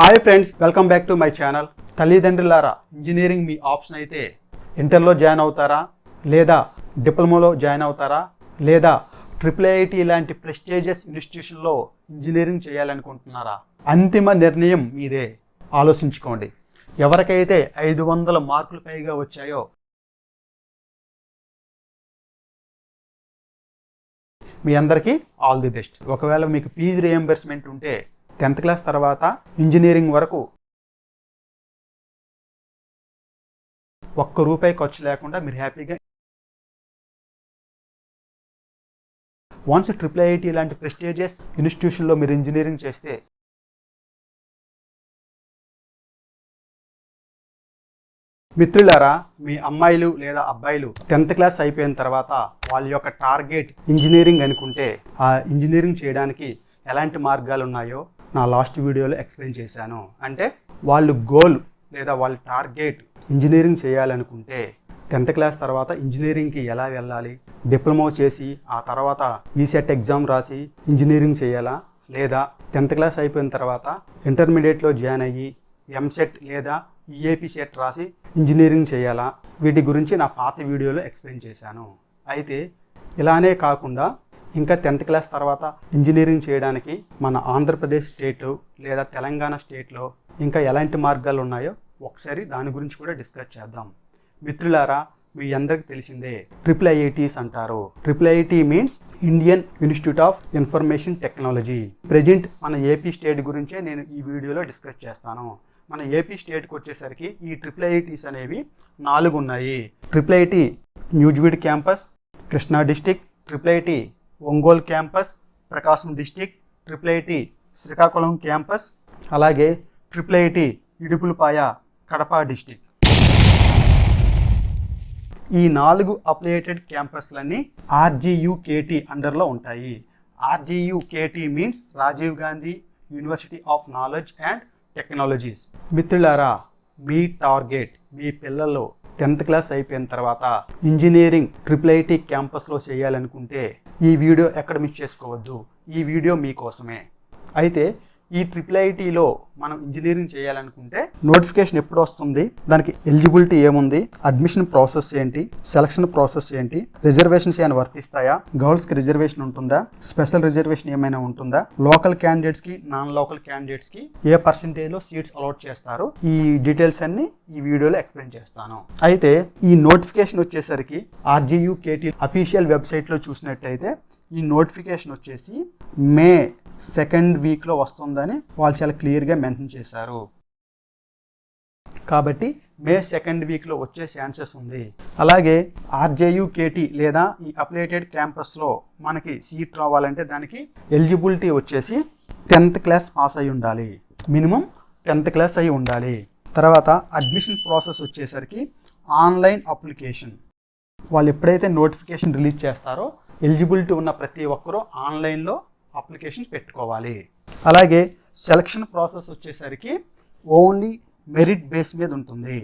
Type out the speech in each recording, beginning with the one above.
Hi friends welcome back to my channel తల్లిదండ్రులారా engineering మీ option అయితే ఇంటర్లో జాయిన్ అవుతారా? లేదా డిప్లొమాలో జాయిన్ అవుతారా? లేదా ట్రిపుల్ ఐఐటి లాంటి ప్రెస్టీజియస్ ఇన్స్టిట్యూషన్లో ఇంజనీరింగ్ చేయాలనుకుంటున్నారా? అంతిమ నిర్ణయం మీదే. ఆలోచించుకోండి. ఎవరికైతే ఐదు వందల మార్కులు పైగా వచ్చాయో మీ అందరికీ ఆల్ ది బెస్ట్ ఒకవేళ మీకు ఫీజు రియంబర్స్మెంట్ ఉంటే టెన్త్ క్లాస్ తర్వాత ఇంజనీరింగ్ వరకు ఒక్క రూపాయి ఖర్చు లేకుండా మీరు హ్యాపీగా వన్స్ ట్రిపుల్ ఐఐటి లాంటి ప్రెస్టీజియస్ ఇన్స్టిట్యూషన్లో మీరు ఇంజనీరింగ్ చేస్తే మిత్రులారా మీ అమ్మాయిలు లేదా అబ్బాయిలు టెన్త్ క్లాస్ అయిపోయిన తర్వాత వాళ్ళ యొక్క టార్గెట్ ఇంజనీరింగ్ అనుకుంటే ఆ ఇంజనీరింగ్ చేయడానికి ఎలాంటి మార్గాలు ఉన్నాయో నా లాస్ట్ వీడియోలో ఎక్స్ప్లెయిన్ చేశాను. అంటే వాళ్ళు గోల్ లేదా వాళ్ళ టార్గెట్ ఇంజనీరింగ్ చేయాలనుకుంటే టెన్త్ క్లాస్ తర్వాత ఇంజనీరింగ్కి ఎలా వెళ్ళాలి? డిప్లొమా చేసి ఆ తర్వాత ఈసెట్ ఎగ్జామ్ రాసి ఇంజనీరింగ్ చేయాలా? లేదా టెన్త్ క్లాస్ అయిపోయిన తర్వాత ఇంటర్మీడియట్లో జాయిన్ అయ్యి ఎంసెట్ లేదా ఈఏపీ సెట్ రాసి ఇంజనీరింగ్ చేయాలా? వీటి గురించి నా పాత వీడియోలో ఎక్స్ప్లెయిన్ చేశాను. అయితే ఇలానే కాకుండా ఇంకా టెన్త్ క్లాస్ తర్వాత ఇంజనీరింగ్ చేయడానికి మన ఆంధ్రప్రదేశ్ స్టేట్ లేదా తెలంగాణ స్టేట్లో ఇంకా ఎలాంటి మార్గాలు ఉన్నాయో ఒకసారి దాని గురించి కూడా డిస్కస్ చేద్దాం. మిత్రులారా మీ అందరికి తెలిసిందే ట్రిపుల్ ఐఐటీస్ అంటారు. Triple IIT means Indian Institute of Information Technology. Present మన ఏపీ స్టేట్ గురించే నేను ఈ వీడియోలో డిస్కస్ చేస్తాను. మన ఏపీ స్టేట్కి వచ్చేసరికి ఈ ట్రిపుల్ ఐఐటీస్ అనేవి నాలుగు ఉన్నాయి triple IT Nuzvid campus Krishna district triple IT Ongole campus Prakasam district triple IT Srikakulam campus అలాగే triple IT Idupulapaya Kadapa district. ఈ నాలుగు అప్లియేటెడ్ క్యాంపస్లన్నీ ఆర్జీయుకేటి అండర్లో ఉంటాయి. RGUKT means Rajiv Gandhi university of knowledge and technologies. మిత్రులారా మీ target మీ పిల్లలు tenth class అయిపోయిన తర్వాత ఇంజనీరింగ్ ట్రిపుల్ ఐటీ క్యాంపస్లో చేయాలనుకుంటే ఈ వీడియో ఎక్కడ మిస్ చేసుకోవద్దు. ఈ వీడియో మీకోసమే. అయితే ఈ ట్రిపుల్ ఐటీలో మనం ఇంజనీరింగ్ చేయాలనుకుంటే నోటిఫికేషన్ ఎప్పుడు వస్తుంది? దానికి ఎలిజిబిలిటీ ఏముంది? అడ్మిషన్ ప్రాసెస్ ఏంటి? సెలక్షన్ ప్రాసెస్ ఏంటి? రిజర్వేషన్స్ ఏమైనా వర్తిస్తాయా? గర్ల్స్కి రిజర్వేషన్ ఉంటుందా? స్పెషల్ రిజర్వేషన్ ఏమైనా ఉంటుందా? లోకల్ క్యాండిడేట్స్కి నాన్ లోకల్ క్యాండిడేట్స్కి ఏ పర్సంటేజ్లో సీట్స్ అలాట్ చేస్తారు? ఈ డీటెయిల్స్ అన్ని ఈ వీడియోలో ఎక్స్ప్లెయిన్ చేస్తాను. అయితే ఈ నోటిఫికేషన్ వచ్చేసరికి ఆర్జీయూ కేటీ అఫీషియల్ వెబ్సైట్లో చూసినట్టయితే ఈ నోటిఫికేషన్ వచ్చేసి మే సెకండ్ వీక్లో వస్తుందని వాళ్ళు చాలా క్లియర్గా మెన్షన్ చేశారు. కాబట్టి మే సెకండ్ వీక్లో వచ్చే ఛాన్సెస్ ఉంది. అలాగే ఆర్జేయు కేటీ లేదా ఈ అప్లేటెడ్ క్యాంపస్లో మనకి సీట్ రావాలంటే దానికి ఎలిజిబిలిటీ వచ్చేసి టెన్త్ క్లాస్ పాస్ అయి ఉండాలి. మినిమం టెన్త్ క్లాస్ అయి ఉండాలి. తర్వాత అడ్మిషన్ ప్రాసెస్ వచ్చేసరికి ఆన్లైన్ అప్లికేషన్. వాళ్ళు ఎప్పుడైతే నోటిఫికేషన్ రిలీజ్ చేస్తారో ఎలిజిబిలిటీ ఉన్న ప్రతి ఒక్కరూ ఆన్లైన్లో అప్లికేషన్ పెట్టుకోవాలి. అలాగే సెలక్షన్ ప్రాసెస్ వచ్చేసరికి ఓన్లీ మెరిట్ బేస్ మీద ఉంటుంది.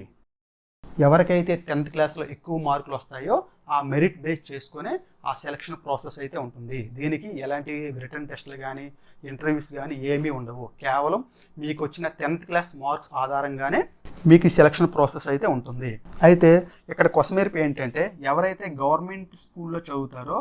ఎవరికైతే టెన్త్ క్లాస్లో ఎక్కువ మార్కులు వస్తాయో ఆ మెరిట్ బేస్ చేసుకునే ఆ సెలక్షన్ ప్రాసెస్ అయితే ఉంటుంది. దీనికి ఎలాంటి రిటర్న్ టెస్ట్లు కానీ ఇంటర్వ్యూస్ కానీ ఏమీ ఉండవు. కేవలం మీకు వచ్చిన టెన్త్ క్లాస్ మార్క్స్ ఆధారంగానే మీకు సెలక్షన్ ప్రాసెస్ అయితే ఉంటుంది. అయితే ఇక్కడ కొసమేర్పు ఏంటంటే ఎవరైతే గవర్నమెంట్ స్కూల్లో చదువుతారో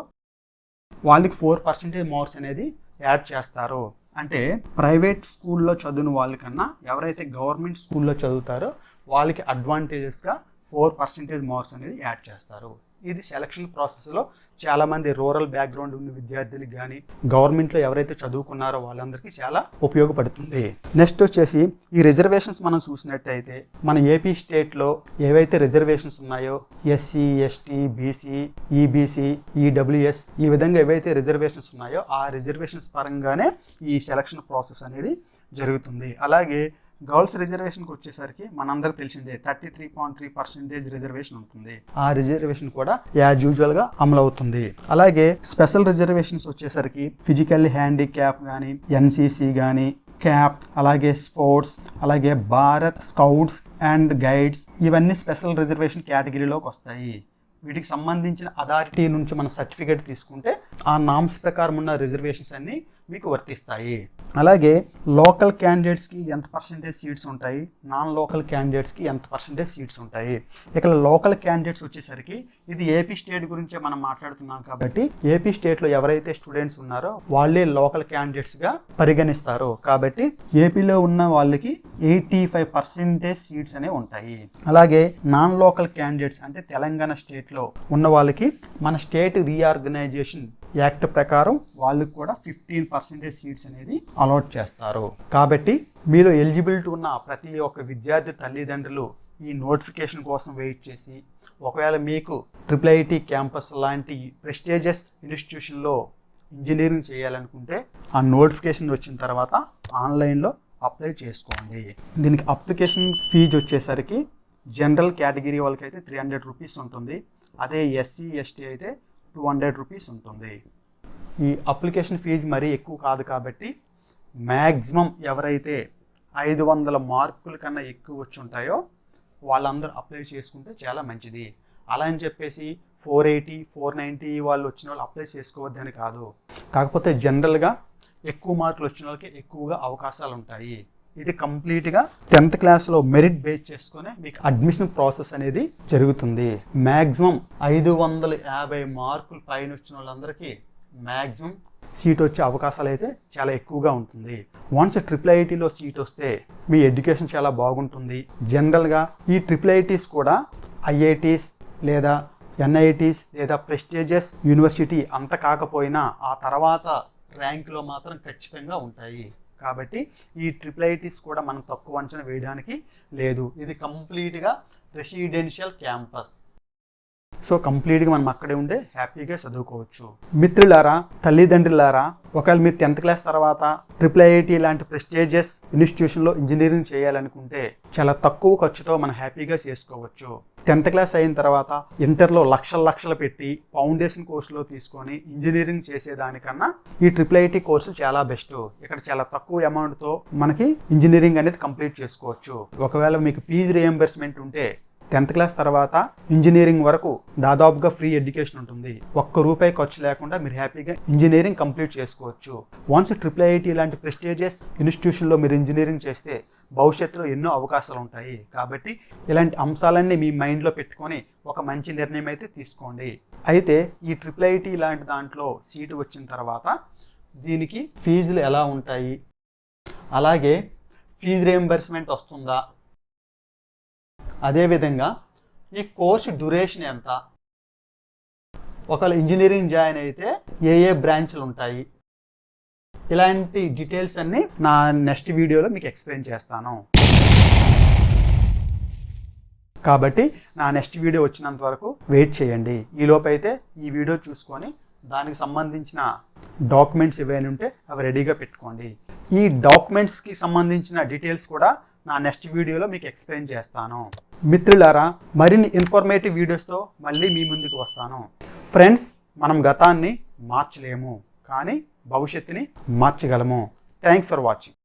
వాళ్ళకి ఫోర్ పర్సెంటేజ్ మార్క్స్ అనేది యాడ్ చేస్తారు. అంటే ప్రైవేట్ స్కూల్లో చదివిన వాళ్ళకన్నా ఎవరైతే గవర్నమెంట్ స్కూల్లో చదువుతారో వాళ్ళకి అడ్వాంటేజెస్గా ఫోర్ పర్సెంటేజ్ మార్క్స్ అనేది యాడ్ చేస్తారు. ఇది సెలక్షన్ ప్రాసెస్లో చాలామంది రూరల్ బ్యాక్గ్రౌండ్ ఉన్న విద్యార్థులకు కానీ గవర్నమెంట్లో ఎవరైతే చదువుకున్నారో వాళ్ళందరికీ చాలా ఉపయోగపడుతుంది. నెక్స్ట్ వచ్చేసి ఈ రిజర్వేషన్స్ మనం చూసినట్టయితే మన ఏపీ స్టేట్లో ఏవైతే రిజర్వేషన్స్ ఉన్నాయో SC ST BC EBC EWS ఈ విధంగా ఏవైతే రిజర్వేషన్స్ ఉన్నాయో ఆ రిజర్వేషన్స్ పరంగానే ఈ సెలక్షన్ ప్రాసెస్ అనేది జరుగుతుంది. అలాగే గర్ల్స్ రిజర్వేషన్కి వచ్చేసరికి మనందరూ తెలిసిందే thirty three point three percentage reservation ఉంటుంది ఆ రిజర్వేషన్ కూడా యాజ్ యూజువల్గా అమలు అవుతుంది. అలాగే స్పెషల్ రిజర్వేషన్స్ వచ్చేసరికి ఫిజికల్ హ్యాండిక్యాప్ కానీ ఎన్సీసీ కానీ క్యాప్ అలాగే స్పోర్ట్స్ అలాగే భారత్ స్కౌట్స్ అండ్ గైడ్స్ ఇవన్నీ స్పెషల్ రిజర్వేషన్ కేటగిరీలోకి వస్తాయి. వీటికి సంబంధించిన అథారిటీ నుంచి మన సర్టిఫికేట్ తీసుకుంటే ఆ నామ్స్ ప్రకారం ఉన్న రిజర్వేషన్స్ అన్నీ మీకు వర్తిస్తాయి. అలాగే లోకల్ క్యాండిడేట్స్కి ఎంత పర్సెంటేజ్ సీట్స్ ఉంటాయి? నాన్ లోకల్ క్యాండిడేట్స్కి ఎంత పర్సెంటేజ్ సీట్స్ ఉంటాయి? ఇక్కడ లోకల్ క్యాండిడేట్స్ వచ్చేసరికి ఇది ఏపీ స్టేట్ గురించే మనం మాట్లాడుతున్నాం కాబట్టి ఏపీ స్టేట్లో ఎవరైతే స్టూడెంట్స్ ఉన్నారో వాళ్ళే లోకల్ క్యాండిడేట్స్గా పరిగణిస్తారు. కాబట్టి ఏపీలో ఉన్న వాళ్ళకి ఎయిటీ ఫైవ్ పర్సెంటేజ్ సీట్స్ అనేవి ఉంటాయి. అలాగే నాన్ లోకల్ క్యాండిడేట్స్ అంటే తెలంగాణ స్టేట్లో ఉన్న వాళ్ళకి మన స్టేట్ రీఆర్గనైజేషన్ యాక్ట్ ప్రకారం వాళ్ళకి కూడా ఫిఫ్టీన్ పర్సెంటేజ్ సీట్స్ అనేది అలాట్ చేస్తారు. కాబట్టి మీలో ఎలిజిబిలిటీ ఉన్న ప్రతి ఒక్క విద్యార్థి తల్లిదండ్రులు ఈ నోటిఫికేషన్ కోసం వెయిట్ చేసి ఒకవేళ మీకు ట్రిపుల్ ఐటీ క్యాంపస్ లాంటి ప్రెస్టేజియస్ ఇన్స్టిట్యూషన్లో ఇంజనీరింగ్ చేయాలనుకుంటే ఆ నోటిఫికేషన్ వచ్చిన తర్వాత ఆన్లైన్లో అప్లై చేసుకోండి. దీనికి అప్లికేషన్ ఫీజు వచ్చేసరికి జనరల్ కేటగిరీ వాళ్ళకైతే త్రీ హండ్రెడ్ రూపీస్ ఉంటుంది. అదే ఎస్సీ ఎస్టీ అయితే టూ హండ్రెడ్ రూపీస్ ఉంటుంది. ఈ అప్లికేషన్ ఫీజు మరీ ఎక్కువ కాదు కాబట్టి మ్యాక్సిమం ఎవరైతే ఐదు వందల మార్కుల కన్నా ఎక్కువ వచ్చి ఉంటాయో వాళ్ళందరూ అప్లై చేసుకుంటే చాలా మంచిది. అలా అని చెప్పేసి ఫోర్ ఎయిటీ ఫోర్ నైంటీ వాళ్ళు వచ్చిన వాళ్ళు అప్లై చేసుకోవద్దని కాదు. కాకపోతే జనరల్గా ఎక్కువ మార్కులు వచ్చిన వాళ్ళకి ఎక్కువగా అవకాశాలు ఉంటాయి. ఇది కంప్లీట్గా టెన్త్ క్లాస్లో మెరిట్ బేస్ చేసుకొని మీకు అడ్మిషన్ ప్రాసెస్ అనేది జరుగుతుంది. మ్యాక్సిమం ఐదు వందల యాభై మార్కులు పైన వచ్చిన వాళ్ళందరికీ మ్యాక్సిమం సీట్ వచ్చే అవకాశాలు అయితే చాలా ఎక్కువగా ఉంటుంది. వన్స్ ట్రిపుల్ ఐటీలో సీట్ వస్తే మీ ఎడ్యుకేషన్ చాలా బాగుంటుంది. జనరల్గా ఈ ట్రిపుల్ ఐటీస్ కూడా ఐఐటీస్ లేదా ఎన్ఐటీస్ లేదా ప్రెస్టీజియస్ యూనివర్సిటీ అంత కాకపోయినా ఆ తర్వాత ర్యాంకులో మాత్రం ఖచ్చితంగా ఉంటాయి. కాబట్టి ఈ ట్రిపుల్ ఐటీస్ కూడా మనం తక్కువ అంచనా వేయడానికి లేదు. ఇది కంప్లీట్గా రెసిడెన్షియల్ క్యాంపస్. సో కంప్లీట్గా మనం అక్కడే ఉండే హ్యాపీగా చదువుకోవచ్చు. మిత్రులారా తల్లిదండ్రులారా ఒకవేళ మీరు టెన్త్ క్లాస్ తర్వాత ట్రిపుల్ ఐఐటి లాంటి ప్రెస్టేజియస్ ఇన్స్టిట్యూషన్లో ఇంజనీరింగ్ చేయాలనుకుంటే చాలా తక్కువ ఖర్చుతో మనం హ్యాపీగా చేసుకోవచ్చు. టెన్త్ క్లాస్ అయిన తర్వాత ఇంటర్లో లక్షల లక్షలు పెట్టి ఫౌండేషన్ కోర్సులో తీసుకొని ఇంజనీరింగ్ చేసేదానికన్నా ఈ ట్రిపుల్ ఐటీ కోర్సు చాలా బెస్ట్. ఇక్కడ చాలా తక్కువ అమౌంట్తో మనకి ఇంజనీరింగ్ అనేది కంప్లీట్ చేసుకోవచ్చు. ఒకవేళ మీకు ఫీజు రియంబర్స్మెంట్ ఉంటే టెన్త్ క్లాస్ తర్వాత ఇంజనీరింగ్ వరకు దాదాపుగా ఫ్రీ ఎడ్యుకేషన్ ఉంటుంది. ఒక్క రూపాయి ఖర్చు లేకుండా మీరు హ్యాపీగా ఇంజనీరింగ్ కంప్లీట్ చేసుకోవచ్చు. వన్స్ ట్రిపుల్ ఐఐటి లాంటి ప్రెస్టీజియస్ ఇన్స్టిట్యూషన్లో మీరు ఇంజనీరింగ్ చేస్తే భవిష్యత్తులో ఎన్నో అవకాశాలు ఉంటాయి. కాబట్టి ఇలాంటి అంశాలన్నీ మీ మైండ్లో పెట్టుకొని ఒక మంచి నిర్ణయం అయితే తీసుకోండి. అయితే ఈ ట్రిపుల్ ఐటీ లాంటి దాంట్లో సీటు వచ్చిన తర్వాత దీనికి ఫీజులు ఎలా ఉంటాయి? అలాగే ఫీజు రియంబర్స్మెంట్ వస్తుందా? అదేవిధంగా ఈ కోర్సు డ్యూరేషన్ ఎంత? ఒకవేళ ఇంజనీరింగ్ జాయిన్ అయితే ఏ ఏ బ్రాంచ్లు ఉంటాయి? ఇలాంటి డీటెయిల్స్ అన్నీ నా నెక్స్ట్ వీడియోలో మీకు ఎక్స్ప్లెయిన్ చేస్తాను. కాబట్టి నా నెక్స్ట్ వీడియో వచ్చినంత వరకు వెయిట్ చేయండి. ఈలోపు అయితే ఈ వీడియో చూసుకొని దానికి సంబంధించిన డాక్యుమెంట్స్ ఏవైనా ఉంటే అవి రెడీగా పెట్టుకోండి. ఈ డాక్యుమెంట్స్కి సంబంధించిన డీటెయిల్స్ కూడా నా నెక్స్ట్ వీడియోలో మీకు ఎక్స్ప్లెయిన్ చేస్తాను. మిత్రులారా మరిన్ని ఇన్ఫర్మేటివ్ వీడియోస్తో మళ్ళీ మీ ముందుకు వస్తాను. ఫ్రెండ్స్ మనం గతాన్ని మార్చలేము కానీ భవిష్యత్తుని మార్చగలము. Thanks for watching